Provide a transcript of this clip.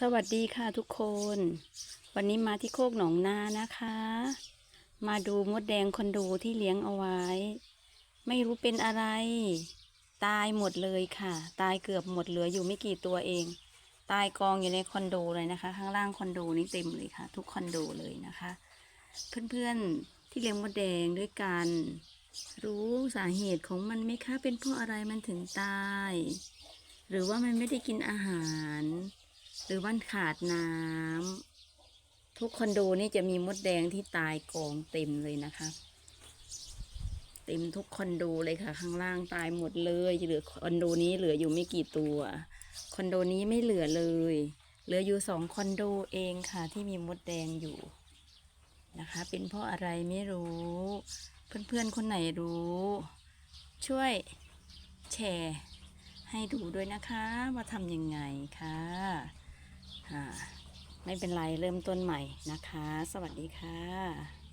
สวัสดีค่ะทุกคน วันนี้มาที่โคกหนองนานะคะ มาดูมดแดงคอนโดที่เลี้ยงเอาไว้ ไม่รู้เป็นอะไร ตายหมดเลยค่ะ ตายเกือบหมดเหลืออยู่ไม่กี่ตัวเอง ตายกองอยู่ในคอนโดเลยนะคะ ข้างล่างคอนโดนี้เต็มเลยค่ะ ทุกคอนโดเลยนะคะ เพื่อนๆที่เลี้ยงมดแดงด้วยกัน รู้สาเหตุของมันไหมคะเป็นเพราะอะไรมันถึงตาย หรือว่ามันไม่ได้กินอาหาร หรือมันขาดน้ำทุกคอนโดนี่จะมีมดแดงที่ตายกองเต็มเลยนะคะ เต็มทุกคอนโดเลยค่ะ ข้างล่างตายหมดเลยเหลือคอนโดนี้เหลืออยู่ไม่กี่ตัวคอนโดนี้ไม่เหลือเลย เหลืออยู่สองคอนโดเองค่ะ ที่มีมดแดงอยู่นะคะ เป็นเพราะอะไรไม่รู้ เพื่อนๆคนไหนรู้ ช่วยแชร์ให้ดูด้วยนะคะ ว่าทำยังไงคะ ไม่เป็นไรเริ่มต้นใหม่นะคะ สวัสดีค่ะ